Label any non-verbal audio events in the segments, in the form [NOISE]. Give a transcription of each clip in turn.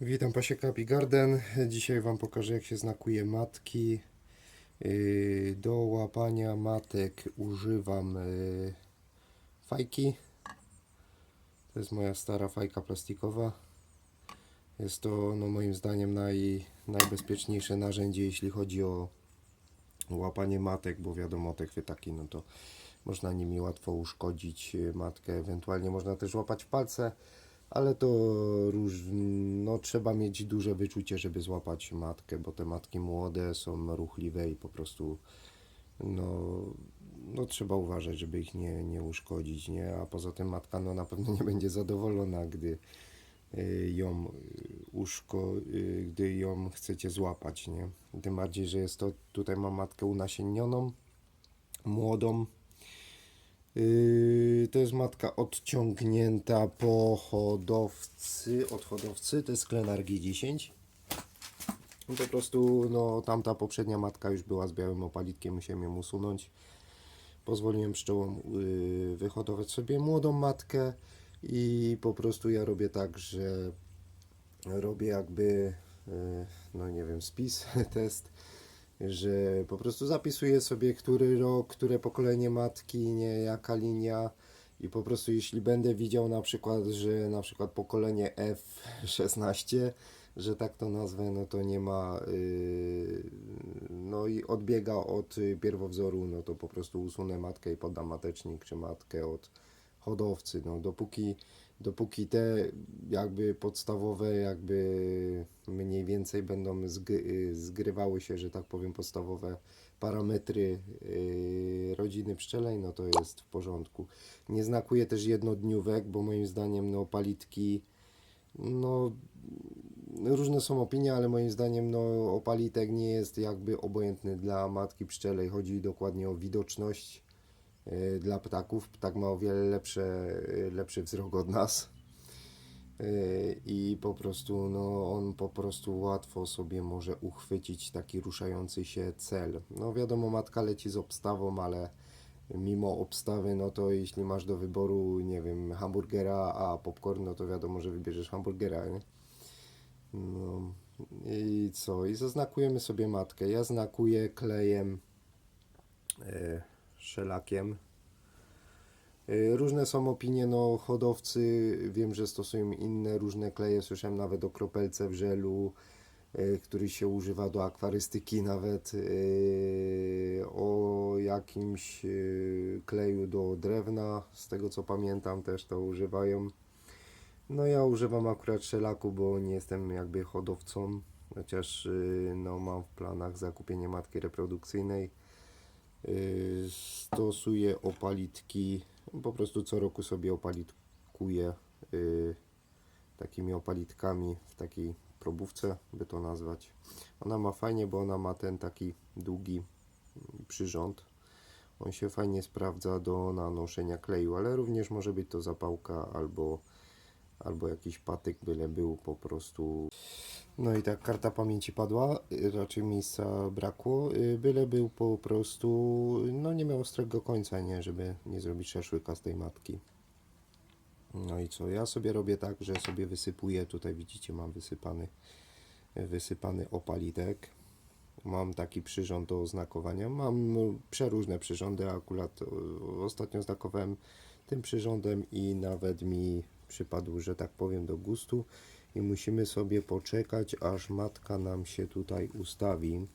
Witam pasieka Garden. Dzisiaj Wam pokażę jak się znakuje matki. Yy, Do łapania matek używam yy, fajki. To jest moja stara fajka plastikowa. Jest to no, moim zdaniem naj, najbezpieczniejsze narzędzie jeśli chodzi o łapanie matek, bo wiadomo te chwytaki no to można nimi łatwo uszkodzić yy, matkę. Ewentualnie można też łapać palce ale to no, trzeba mieć duże wyczucie, żeby złapać matkę, bo te matki młode są ruchliwe i po prostu no, no trzeba uważać, żeby ich nie, nie uszkodzić, nie? A poza tym matka no, na pewno nie będzie zadowolona, gdy y, ją y, uszko, y, gdy ją chcecie złapać, nie? Tym bardziej, że jest to, tutaj mam matkę unasiennioną, młodą, To jest matka odciągnięta po hodowcy, od hodowcy, to jest Klenar G10. Po prostu no, tamta poprzednia matka już była z białym opalitkiem, musiałem ją usunąć. Pozwoliłem pszczołom yy, wyhodować sobie młodą matkę i po prostu ja robię tak, że robię jakby, yy, no nie wiem, spis, [LAUGHS] test że po prostu zapisuję sobie, który rok, które pokolenie matki, nie jaka linia i po prostu jeśli będę widział na przykład, że na przykład pokolenie F16, że tak to nazwę, no to nie ma, yy, no i odbiega od pierwowzoru, no to po prostu usunę matkę i poddam matecznik czy matkę od hodowcy, no dopóki, dopóki te jakby podstawowe jakby mniej więcej będą zgry, zgrywały się, że tak powiem, podstawowe parametry yy, rodziny pszczelej, no to jest w porządku. Nie znakuje też jednodniówek, bo moim zdaniem no opalitki no różne są opinie, ale moim zdaniem no opalitek nie jest jakby obojętny dla matki pszczelej. Chodzi dokładnie o widoczność dla ptaków. Ptak ma o wiele lepsze, yy, lepszy wzrok od nas. Yy, i po prostu no, on po prostu łatwo sobie może uchwycić taki ruszający się cel. No wiadomo, matka leci z obstawą, ale mimo obstawy, no to jeśli masz do wyboru, nie wiem, hamburgera, a popcorn, no to wiadomo, że wybierzesz hamburgera, nie? No i co? I zaznakujemy sobie matkę. Ja znakuję klejem, e, szelakiem. Y, Różne są opinie, no hodowcy wiem, że stosują inne różne kleje, słyszałem nawet o kropelce w żelu, y, który się używa do akwarystyki nawet, y, o jakimś kleju do drewna, z tego co pamiętam też to używają. No ja używam akurat szelaku, bo nie jestem jakby hodowcą, chociaż no, mam w planach zakupienie matki reprodukcyjnej. Y, Stosuję opalitki, po prostu co roku sobie opalitkuję y, takimi opalitkami w takiej probówce, by to nazwać. Ona ma fajnie, bo ona ma ten taki długi mm, przyrząd. On się fajnie sprawdza do nanoszenia kleju, ale również może być to zapałka albo, albo jakiś patyk, byle był po prostu. No i tak, karta pamięci padła, y, raczej miejsca brakło, y, byle był po prostu, no nie miał ostrego końca, nie, żeby nie zrobić szaszłyka z tej matki. No i co, ja sobie robię tak, że sobie wysypuję, tutaj widzicie mam wysypany, wysypany opalitek. Mam taki przyrząd do oznakowania, mam przeróżne przyrządy, akurat ostatnio znakowałem tym przyrządem i nawet mi przypadł, że tak powiem, do gustu i musimy sobie poczekać, aż matka nam się tutaj ustawi.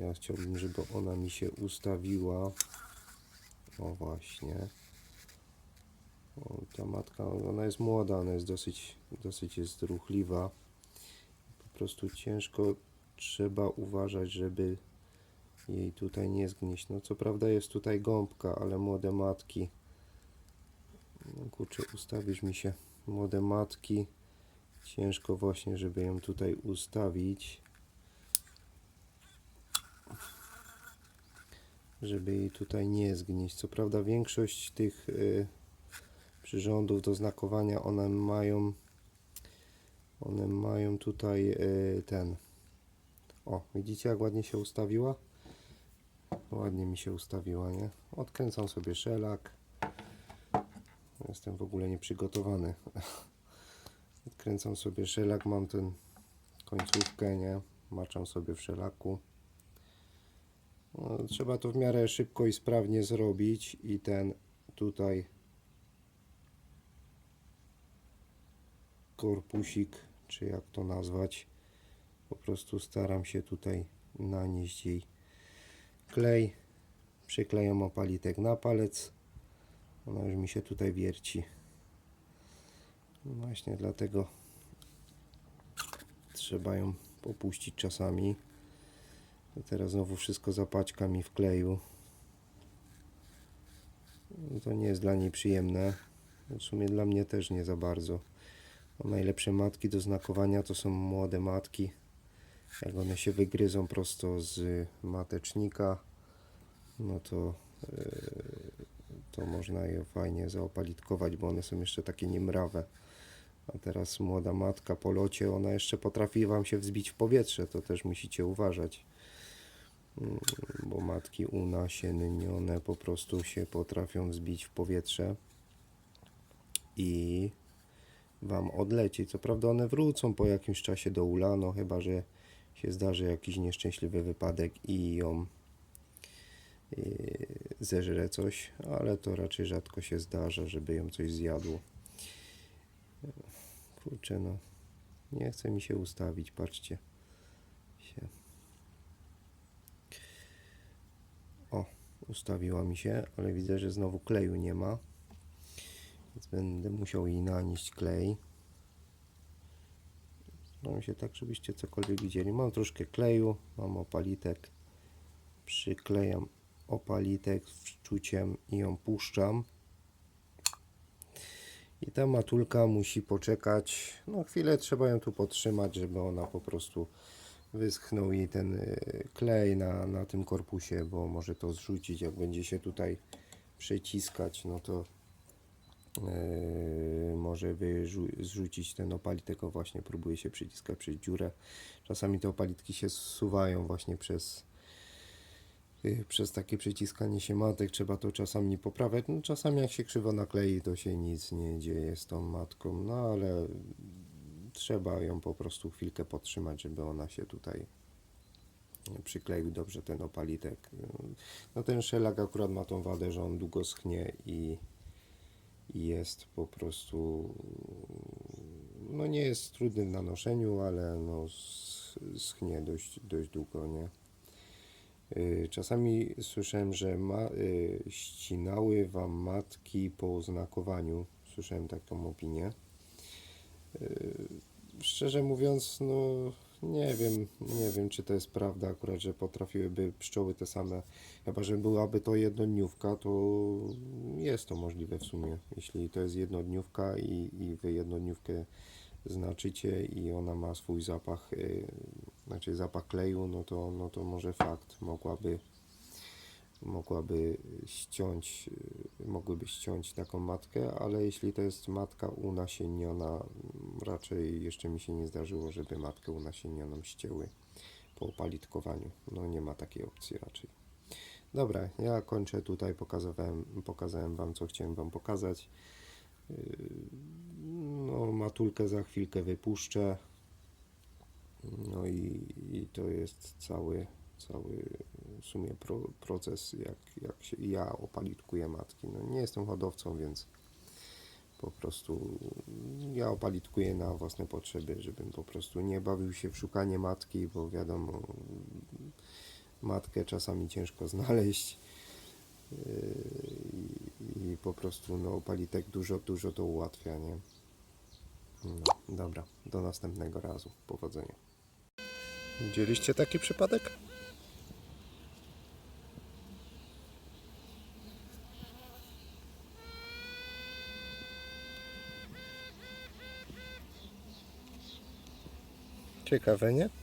Ja chciałbym, żeby ona mi się ustawiła. O właśnie. O, ta matka, ona jest młoda, ona jest dosyć, dosyć jest ruchliwa. Po prostu ciężko trzeba uważać, żeby jej tutaj nie zgnieść. No co prawda jest tutaj gąbka, ale młode matki. No kurczę, ustawisz mi się młode matki. Ciężko właśnie, żeby ją tutaj ustawić. Żeby jej tutaj nie zgnieść. Co prawda większość tych y, przyrządów do znakowania, one mają one mają tutaj y, ten o, widzicie jak ładnie się ustawiła? Ładnie mi się ustawiła, nie? Odkręcam sobie szelak. Jestem w ogóle nieprzygotowany. [LAUGHS] Skręcam sobie szelak, mam ten końcówkę, nie? Maczam sobie w szelaku. No, trzeba to w miarę szybko i sprawnie zrobić i ten tutaj korpusik, czy jak to nazwać, po prostu staram się tutaj nanieść jej klej. Przyklejam opalitek na palec. Ona już mi się tutaj wierci. Właśnie dlatego trzeba ją popuścić czasami. To teraz znowu wszystko zapaćka mi w kleju. To nie jest dla niej przyjemne. W sumie dla mnie też nie za bardzo. No najlepsze matki do znakowania to są młode matki. Jak one się wygryzą prosto z matecznika, no to, yy, to można je fajnie zaopalitkować, bo one są jeszcze takie niemrawe. A teraz młoda matka po locie, ona jeszcze potrafi Wam się wzbić w powietrze, to też musicie uważać. Mm, Bo matki unasiennione po prostu się potrafią wzbić w powietrze i Wam odlecieć. Co prawda one wrócą po jakimś czasie do ula, no chyba, że się zdarzy jakiś nieszczęśliwy wypadek i ją zeżre coś, ale to raczej rzadko się zdarza, żeby ją coś zjadło. Kurczę, no. Nie chce mi się ustawić, patrzcie. Się. O, ustawiła mi się, ale widzę, że znowu kleju nie ma. Więc będę musiał jej nanieść klej. Staram się tak, żebyście cokolwiek widzieli. Mam troszkę kleju, mam opalitek. Przyklejam opalitek szczuciem i ją puszczam. I ta matulka musi poczekać, no chwilę trzeba ją tu podtrzymać, żeby ona po prostu wyschnął jej ten y, klej na, na tym korpusie, bo może to zrzucić, jak będzie się tutaj przyciskać, no to yy, może zrzucić ten opalitek, o właśnie próbuje się przyciskać przez dziurę. Czasami te opalitki się zsuwają właśnie przez przez takie przyciskanie się matek trzeba to czasami poprawiać. No, czasami jak się krzywo naklei, to się nic nie dzieje z tą matką, no ale trzeba ją po prostu chwilkę podtrzymać, żeby ona się tutaj przykleił dobrze ten opalitek. No ten szelak akurat ma tą wadę, że on długo schnie i, jest po prostu no nie jest trudny w nanoszeniu, ale no schnie dość, dość długo, nie? Y, Czasami słyszałem, że ma, y, ścinały wam matki po oznakowaniu. Słyszałem taką opinię. Y, Szczerze mówiąc, no nie wiem, nie wiem czy to jest prawda akurat, że potrafiłyby pszczoły te same. Chyba, że byłaby to jednodniówka, to jest to możliwe w sumie. Jeśli to jest jednodniówka i, i wy jednodniówkę znaczycie i ona ma swój zapach, y, znaczy zapach kleju, no to, no to może fakt mogłaby mogłaby ściąć, y, mogłyby ściąć taką matkę, ale jeśli to jest matka unasienniona, mm, raczej jeszcze mi się nie zdarzyło, żeby matkę unasiennioną ścięły po opalitkowaniu. No nie ma takiej opcji raczej. Dobra, ja kończę tutaj, pokazałem, pokazałem Wam, co chciałem Wam pokazać. No, matulkę za chwilkę wypuszczę. No i, i to jest cały, cały w sumie pro, proces, jak, jak się ja opalitkuję matki. No, nie jestem hodowcą, więc po prostu ja opalitkuję na własne potrzeby, żebym po prostu nie bawił się w szukanie matki, bo wiadomo, matkę czasami ciężko [LAUGHS] znaleźć. I, po prostu no, opalitek dużo, dużo to ułatwia, nie? No, dobra, do następnego razu. Powodzenia. Widzieliście taki przypadek? Ciekawe, nie?